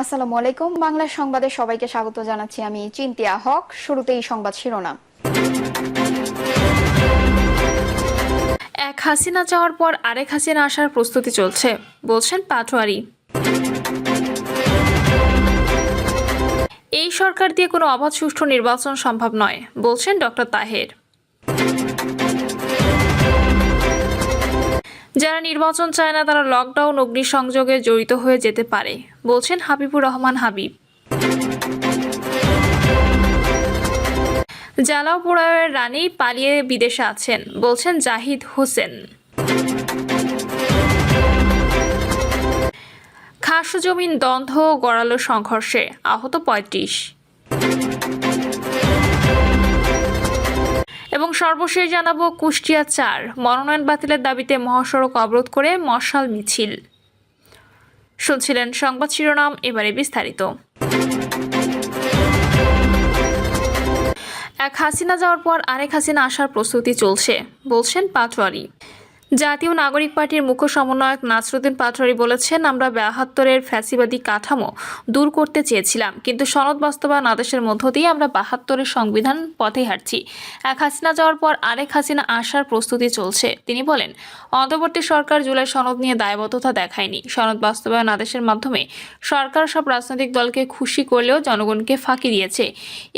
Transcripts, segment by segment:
আসসালামু আলাইকুম। বাংলা সংবাদে সবাইকে স্বাগত জানাচ্ছি আমি চিন্তিয়া হক। শুরুতেই সংবাদ শিরোনাম। এক হাসিনা যাওয়ার পর আরেক হাসিনা আসার প্রস্তুতি চলছে, বলছেন পাটোয়ারি। এই সরকার দিয়ে কোনো অবাধ সুষ্ঠু নির্বাচন সম্ভব নয়, বলছেন ডক্টর তাহের। যারা নির্বাচন চায় না, তারা লকডাউন অগ্নিসংযোগে জড়িত হয়ে যেতে পারে, বলছেন হাবিবুর রহমান হাবিব। জ্বালাও পোড়ায়ের রানী পালিয়ে বিদেশে আছেন, বলছেন জাহিদ হোসেন। খাস জমিন দ্বন্দ্ব গড়ালো সংঘর্ষে, আহত পঁয়ত্রিশ। এবং সর্বশেষ জানাব কুষ্টিয়া চার। মনোনয়ন বাতিলের দাবিতে মহাসড়ক অবরোধ করে মশাল মিছিল। শুনছিলেন সংবাদ শিরোনাম, এবারে বিস্তারিত। এক হাসিনা যাওয়ার পর আরেক হাসিনা আসার প্রস্তুতি চলছে, বলছেন পাটোয়ারি। জাতীয় নাগরিক পার্টির মুখ্য সমন্বয়ক নাসরুদ্দিন পাটোয়ারি বলেছেন, আমরা বাহাত্তরের ফ্যাসিবাদী কাঠামো দূর করতে চেয়েছিলাম, কিন্তু সনদ বাস্তবায়ন আদেশের মধ্য দিয়ে আমরা বাহাত্তরের সংবিধান পথে হাঁটছি। এক হাসিনা যাওয়ার পর আরেক হাসিনা আসার প্রস্তুতি চলছে। তিনি বলেন, অন্তর্বর্তী সরকার জুলাই সনদ নিয়ে দায়বদ্ধতা দেখায়নি। সনদ বাস্তবায়ন আদেশের মাধ্যমে সরকার সব রাজনৈতিক দলকে খুশি করলেও জনগণকে ফাঁকি দিয়েছে।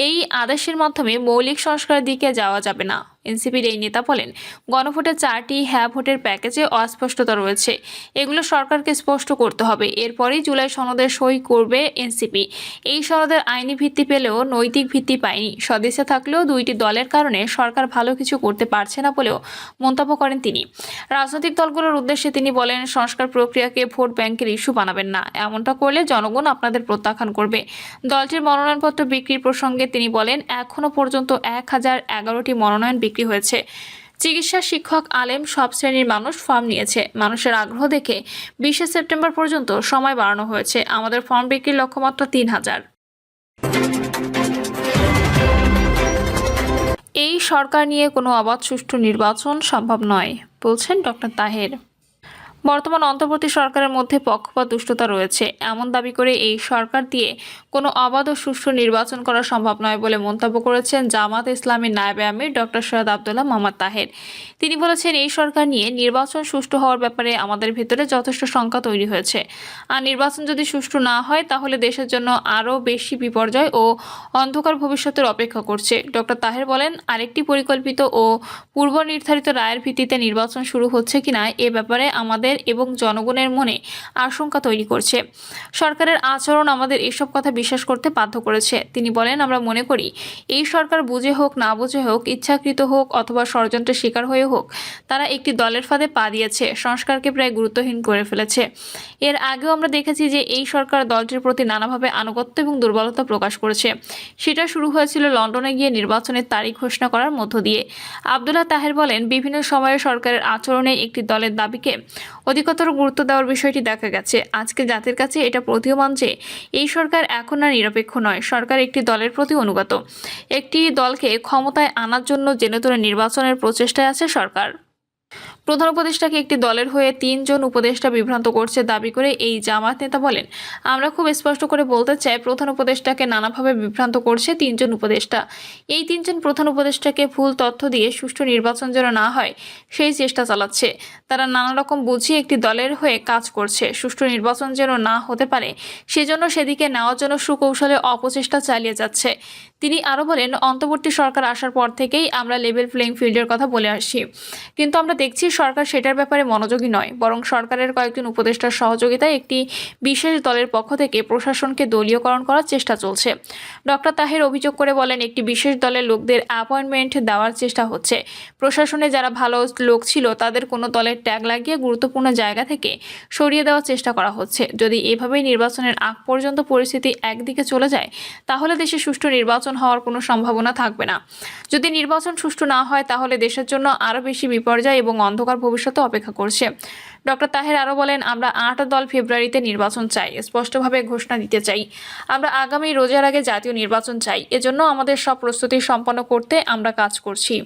এই আদেশের মাধ্যমে মৌলিক সংস্কারের দিকে যাওয়া যাবে না। এনসিপির এই নেতা বলেন, গণভোটের চারটি হ্যাঁ ভোটের প্যাকেজে অস্পষ্টতা রয়েছে। এগুলো সরকারকে স্পষ্ট করতে হবে। এরপরেই জুলাই সনদে সই করবে এনসিপি। এই সনদের আইনি ভিত্তি পেলেও নৈতিক ভিত্তি পায়নি। স্বদেশে থাকলেও দুইটি দলের কারণে সরকার ভালো কিছু করতে পারছে না বলেও মন্তব্য করেন তিনি। রাজনৈতিক দলগুলোর উদ্দেশ্যে তিনি বলেন, সংস্কার প্রক্রিয়াকে ভোট ব্যাংকের ইস্যু বানাবেন না। এমনটা করলে জনগণ আপনাদের প্রত্যাখ্যান করবে। দলটির মনোনয়নপত্র বিক্রির প্রসঙ্গে তিনি বলেন এখনও পর্যন্ত এক হাজার এগারোটি মনোনয়ন বিক্রি হয়েছে। চিকিৎসা শিক্ষক আলেম সব শ্রেণির মানুষ ফর্ম নিয়েছে। মানুষের আগ্রহ দেখে বিশে সেপ্টেম্বর পর্যন্ত সময় বাড়ানো হয়েছে। আমাদের ফর্ম বিক্রির লক্ষ্যমাত্রা তিন হাজার। এই সরকার নিয়ে কোনো অবাধ সুষ্ঠু নির্বাচন সম্ভব নয়, বলছেন ডক্টর তাহের। বর্তমান অন্তর্বর্তী সরকারের মধ্যে পক্ষপাত, দুষ্টতা রয়েছে। এমন দাবি করে এই সরকার দিয়ে কোনো অবাধ ও সুষ্ঠু নির্বাচন করা সম্ভব নয় বলে মন্তব্য করেছেন জামাত ইসলামী নায়েবে আমির ডক্টর সৈয়দ আবদুল্লাহ মোহাম্মদ তাহের। তিনি বলেছেন, এই সরকার নিয়ে নির্বাচন সুষ্ঠু হওয়ার ব্যাপারে আমাদের ভেতরে যথেষ্ট শঙ্কা তৈরি হয়েছে। আর নির্বাচন যদি সুষ্ঠু না হয়, তাহলে দেশের জন্য আরও বেশি বিপর্যয় ও অন্ধকার ভবিষ্যতের অপেক্ষা করছে। ডক্টর তাহের বলেন, আরেকটি পরিকল্পিত ও পূর্ব নির্ধারিত রায়ের ভিত্তিতে নির্বাচন শুরু হচ্ছে কিনা এ ব্যাপারে আমাদের এবং জনগণের মনে আশঙ্কা তৈরি করছে। সরকারের আচরণ আমাদের এসব কথা বিশ্বাস করতে বাধ্য করেছে। তিনি বলেন, আমরা মনে করি, এই সরকার বুঝে হোক, না বুঝে হোক, ইচ্ছাকৃত হোক অথবা ষড়যন্ত্রের শিকার হয়ে হোক, তারা একটি দলের ফাঁদে পা দিয়েছে, সংস্কারকে প্রায় গুরুত্বহীন করে ফেলেছে। এর আগেও আমরা দেখেছি যে এই সরকার দলটির প্রতি নানাভাবে আনুগত্য এবং দুর্বলতা প্রকাশ করেছে। সেটা শুরু হয়েছিল লন্ডনে গিয়ে নির্বাচনের তারিখ ঘোষণা করার মধ্য দিয়ে। আবদুল্লাহ তাহের বলেন, বিভিন্ন সময়ে সরকারের আচরণে একটি দলের দাবিকে অধিকতর গুরুত্ব দেওয়ার বিষয়টি দেখা গেছে। আজকে জাতির কাছে এটা প্রতীয়মান যে, এই সরকার এখন আর নিরপেক্ষ নয়, সরকার একটি দলের প্রতি অনুগত। একটি দলকে ক্ষমতায় আনার জন্য জেনেতরে নির্বাচনের প্রচেষ্টায় আছে সরকার। প্রধান উপদেষ্টাকে একটি দলের হয়ে তিনজন উপদেষ্টা বিভ্রান্ত করছে দাবি করে এই জামাত নেতা বলেন, আমরা খুব স্পষ্ট করে বলতে চাই, প্রধান উপদেষ্টাকে নানাভাবে বিভ্রান্ত করছে তিনজন উপদেষ্টা। এই তিনজন প্রধান উপদেষ্টাকে ভুল তথ্য দিয়ে সুষ্ঠু নির্বাচন যেন না হয়, সেই চেষ্টা চালাচ্ছে। তারা নানা রকম বুঝিয়ে একটি দলের হয়ে কাজ করছে। সুষ্ঠু নির্বাচন যেন না হতে পারে, সেজন্য সেদিকে নেওয়ার জন্য সুকৌশলে অপচেষ্টা চালিয়ে যাচ্ছে। তিনি আরও বলেন, অন্তর্বর্তী সরকার আসার পর থেকেই আমরা লেভেল প্লেইং ফিল্ডের কথা বলে আসছি। কিন্তু আমরা দেখছি সরকার সেটার ব্যাপারে মনোযোগী নয়, বরং সরকারের কয়েকজন উপদেষ্টার সহযোগিতায় একটি বিশেষ দলের পক্ষ থেকে প্রশাসনকে দলীয়করণ করার চেষ্টা চলছে। ডক্টর তাহের অভিযোগ করে বলেন, একটি বিশেষ দলের লোকদের অ্যাপয়েন্টমেন্ট দেওয়ার চেষ্টা হচ্ছে। প্রশাসনে যারা ভালো লোক ছিল, তাদের কোনো দলের ট্যাগ লাগিয়ে গুরুত্বপূর্ণ জায়গা থেকে সরিয়ে দেওয়ার চেষ্টা করা হচ্ছে। যদি এভাবেই নির্বাচনের আগ পর্যন্ত পরিস্থিতি একদিকে চলে যায়, তাহলে দেশে সুষ্ঠু নির্বাচন হওয়ার কোনো সম্ভাবনা থাকবে না। যদি নির্বাচন সুষ্ঠু না হয়, তাহলে দেশের জন্য আরও বেশি বিপর্যয় এবং অন্ধকার ভবিষ্যতে অপেক্ষা করছে। ডক্টর তাহের আরও বলেন, আমরা আট দল ফেব্রুয়ারিতে নির্বাচন চাই, স্পষ্টভাবে ঘোষণা দিতে চাই। আমরা আগামী রোজার আগে জাতীয় নির্বাচন চাই। এজন্য আমাদের সব প্রস্তুতি সম্পন্ন করতে আমরা কাজ করছি।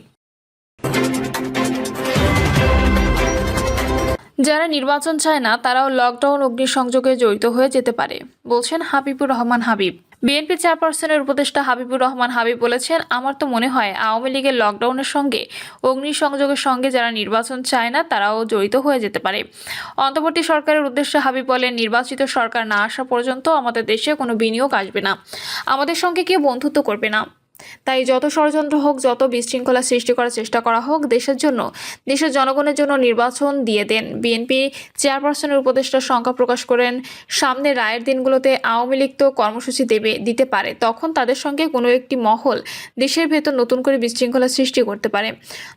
যারা নির্বাচন চায় না, তারাও লকডাউন, অগ্নিসংযোগে জড়িত হয়ে যেতে পারে, বলছেন হাবিবুর রহমান হাবিব। বিএনপি চেয়ারপারসনের উপদেষ্টা হাবিবুর রহমান হাবিব বলেছেন, আমার তো মনে হয় আওয়ামী লীগের লকডাউনের সঙ্গে অগ্নিসংযোগের সঙ্গে যারা নির্বাচন চায় না, তারাও জড়িত হয়ে যেতে পারে। অন্তর্বর্তী সরকারের উদ্দেশ্যে হাবিব বলেন, নির্বাচিত সরকার না আসা পর্যন্ত আমাদের দেশে কোনো বিনিয়োগ আসবে না। আমাদের সঙ্গে কেউ বন্ধুত্ব করবে না। তাই যত ষড়যন্ত্র হোক, যত বিশৃঙ্খলা সৃষ্টি করার চেষ্টা করা হোক, দেশের জন্য, দেশের জনগণের জন্য নির্বাচন দিয়ে দেন। বিএনপি চেয়ারপারসনের উপদেষ্টা শঙ্কা প্রকাশ করেন, সামনে রায়ের দিনগুলোতে আওয়ামী লীগ তো কর্মসূচি দেবে, দিতে পারে। তখন তাদের সঙ্গে কোনো একটি মহল দেশের ভেতর নতুন করে বিশৃঙ্খলা সৃষ্টি করতে পারে।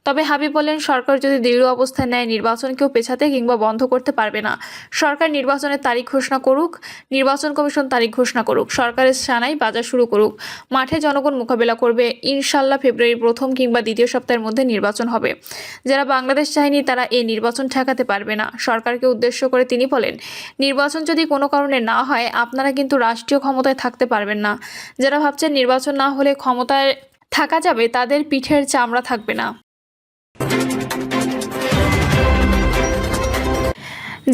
তবে হাবিব বলেন, সরকার যদি দৃঢ় অবস্থায় নেয় নির্বাচনকেও পেছাতে কিংবা বন্ধ করতে পারবে না। সরকার নির্বাচনের তারিখ ঘোষণা করুক, নির্বাচন কমিশন তারিখ ঘোষণা করুক, সরকারের সানাই বাজার শুরু করুক। মাঠে জনগণ মোকাবেলা করবে। ইনশাল্লাহ ফেব্রুয়ারির প্রথম কিংবা দ্বিতীয় সপ্তাহের মধ্যে নির্বাচন হবে। যারা বাংলাদেশ চায়নি, তারা এই নির্বাচন ঠেকাতে পারবে না। সরকারকে উদ্দেশ্য করে তিনি বলেন, নির্বাচন যদি কোনো কারণে না হয়, আপনারা কিন্তু রাষ্ট্রীয় ক্ষমতায় থাকতে পারবেন না। যারা ভাবছেন নির্বাচন না হলে ক্ষমতায় থাকা যাবে, তাদের পিঠের চামড়া থাকবে না।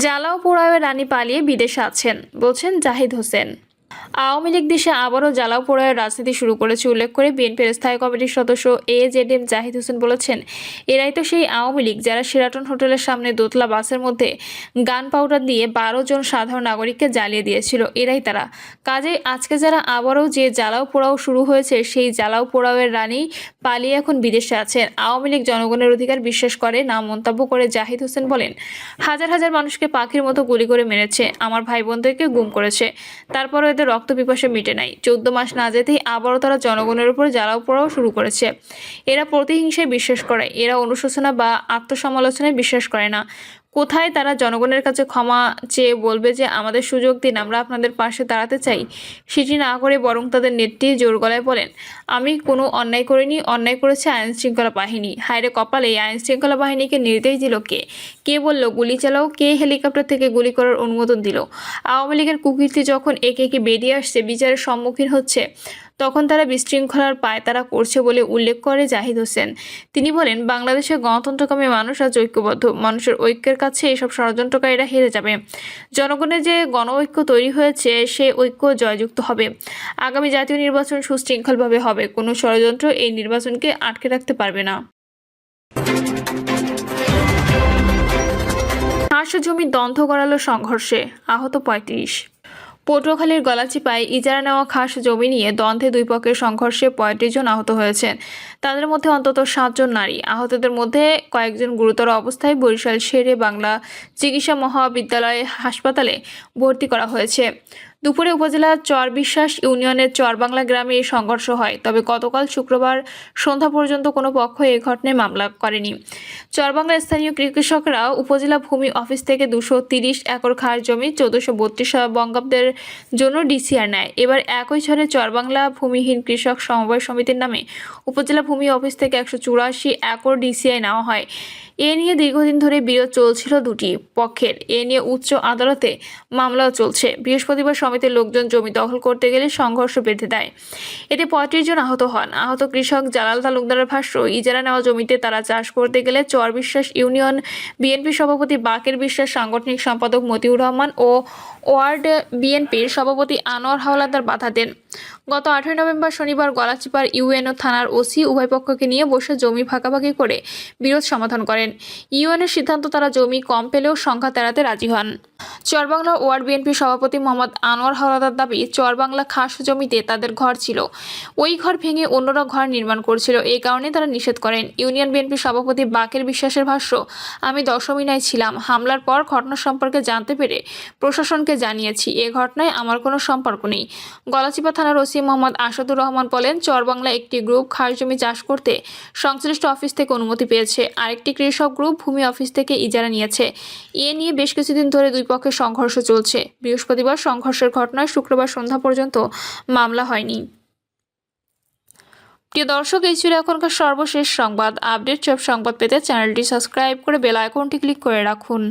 জ্বালাও পোড়াওয়ে রানী পালিয়ে বিদেশে আছেন, বলছেন জাহিদ হোসেন। আওয়ামী লীগ দেশে আবারও জ্বালাও পোড়ায়ের রাজনীতি শুরু করেছে উল্লেখ করে বিএনপির স্থায়ী কমিটির সদস্য A Z M Zahid Hossain বলেছেন, এরাই তো সেই আওয়ামী লীগ যারা সেরাটন হোটেলের সামনে দোতলা বাসের মধ্যে গান পাউডার দিয়ে বারো জন সাধারণ নাগরিককে জ্বালিয়ে দিয়েছিল, এরাই তারা। কাজেই আজকে যারা আবারও যে জ্বালাও পোড়াও শুরু হয়েছে, সেই জ্বালাও পোড়াওয়ের রানী পালিয়ে এখন বিদেশে আছেন। আওয়ামী লীগ জনগণের অধিকার বিশ্বাস করে না মন্তব্য করে জাহিদ হোসেন বলেন, হাজার হাজার মানুষকে পাখির মতো গুলি করে মেরেছে, আমার ভাই বোনদেরকে গুম করেছে, তারপরও এদের রক্ত পিপাসা মিটে নাই। চোদ্দ মাস না যেতেই আবারও তারা জনগণের উপর জ্বালাও পড়াও শুরু করেছে। এরা প্রতিহিংসায় বিশ্বাস করে, এরা অনুশোচনা বা আত্মসমালোচনায় বিশ্বাস করে না। কোথায় তারা জনগণের কাছে ক্ষমা চেয়ে বলবে যে আমাদের সুযোগ দিন, আমরা আপনাদের পাশে দাঁড়াতে চাই? সেটি না করে বরং তাদের নেত্রী জোর গলায় বলেন, আমি কোনো অন্যায় করিনি, অন্যায় করেছে আইন শৃঙ্খলা বাহিনী। হায়রে কপালে এই আইন শৃঙ্খলা বাহিনীকে নির্দেশ দিল কে? কে বলল, গুলি চালাও। কে হেলিকপ্টার থেকে গুলি করার অনুমোদন দিল? আওয়ামী লীগের কুকীর্তি যখন একে একে বেরিয়ে আসছে, বিচারের সম্মুখীন হচ্ছে। তখন তারা বিশৃঙ্খলার পায়তারা করছে বলে উল্লেখ করে জাহিদ হোসেন। তিনি বলেন, বাংলাদেশের গণতন্ত্রকামী মানুষ আজ ঐক্যবদ্ধ। মানুষের ঐক্যের কাছে এসব ষড়যন্ত্রকারীরা হেরে যাবে। জনগণের যে গণ ঐক্য তৈরি হয়েছে, সে ঐক্য জয়যুক্ত হবে। আগামী জাতীয় নির্বাচন সুশৃঙ্খলভাবে হবে। কোনো ষড়যন্ত্র এই নির্বাচনকে আটকে রাখতে পারবে না। হাঁস জমি দন্ত করালো সংঘর্ষে। আহত পঁয়ত্রিশ। পটুয়াখালীর গলাচিপায় ইজারা নেওয়া খাস জমি নিয়ে দ্বন্দ্বে দুই পক্ষের সংঘর্ষে পঁয়ত্রিশ জন আহত হয়েছেন। তাদের মধ্যে অন্তত সাতজন নারী। আহতদের মধ্যে কয়েকজন গুরুতর অবস্থায় বরিশাল শেরে বাংলা চিকিৎসা মহাবিদ্যালয় হাসপাতালে ভর্তি করা হয়েছে। দুপুরে উপজেলার চরবিশ্বাস ইউনিয়নের চরবাংলা গ্রামে এই সংঘর্ষ হয়। তবে গতকাল শুক্রবার সন্ধ্যা পর্যন্ত কোনো পক্ষ এই ঘটনায় মামলা করেনি। চরবাংলা স্থানীয় কৃষকরা উপজেলা ভূমি অফিস থেকে দুশো তিরিশ একর খাস জমি, চোদ্দশো বত্রিশ বঙ্গাব্দের জন্য ডিসিআর নেয়। এবার একই ছড়ে চরবাংলা ভূমিহীন কৃষক সমবায় সমিতির নামে উপজেলা ভূমি অফিস থেকে একশো চুরাশি একর ডিসিআই নেওয়া হয়। এ নিয়ে দীর্ঘদিন ধরে বিরোধ চলছিল দুটি পক্ষের। এ নিয়ে উচ্চ আদালতে মামলাও চলছে। বৃহস্পতিবার সমিতির লোকজন জমি দখল করতে গেলে সংঘর্ষ বেঁধে দেয়। এতে পঁয়ত্রিশ জন আহত হন। আহত কৃষক জালাল তালুকদারের ভাষ্য, ইজারা নেওয়া জমিতে তারা চাষ করতে গেলে চর বিশ্বাস ইউনিয়ন, বিএনপি সভাপতি বাকের বিশ্বাস, সাংগঠনিক সম্পাদক মতিউর রহমান ও ওয়ার্ড বিএনপির সভাপতি আনোয়ার হাওলাদার বাধা দেন। গত আঠেরোই নভেম্বর শনিবার গলাচিপার ইউএনও থানার ওসি উভয় পক্ষকে নিয়ে বসে জমি ভাগাভাগি করে বিরোধ সমাধান করেন। ইউএনের সিদ্ধান্ত তারা জমি কম পেলেও সংখ্যা তেড়াতে রাজি হন। চরবাংলা ওয়ার্ড বিএনপি সভাপতি মোহাম্মদ আনোয়ার হাওলাদার দাবি, চরবাংলা খাস জমিতে তাদের ঘর ছিল। ওই ঘর ভেঙে অন্যরা ঘর নির্মাণ করছিল। এই কারণে তারা নিষেধ করেন। ইউনিয়ন বিএনপি সভাপতি বাকের বিশ্বাসের ভাষ্য, আমি দশমিনায় ছিলাম। হামলার পর ঘটনা সম্পর্কে জানতে পেরে প্রশাসনকে জানিয়েছি। এ ঘটনায় আমার কোনো সম্পর্ক নেই। গলাচিপা থানার ওসি মোহাম্মদ আসাদুর রহমান বলেন, চরবাংলা একটি গ্রুপ খাস জমি চাষ করতে সংশ্লিষ্ট অফিস থেকে অনুমতি পেয়েছে। আরেকটি কৃষক গ্রুপ ভূমি অফিস থেকে ইজারা নিয়েছে। এ নিয়ে বেশ কিছুদিন ধরে দুই পক্ষের সংঘর্ষ চলছে। বৃহস্পতিবার সংঘর্ষের ঘটনায় শুক্রবার সন্ধ্যা পর্যন্ত মামলা হয়নি। প্রিয় দর্শক, এই ছিল এখনকার সর্বশেষ সংবাদ। আপডেট সব সংবাদ পেতে চ্যানেলটি সাবস্ক্রাইব করে বেল আইকনটি ক্লিক করে রাখুন।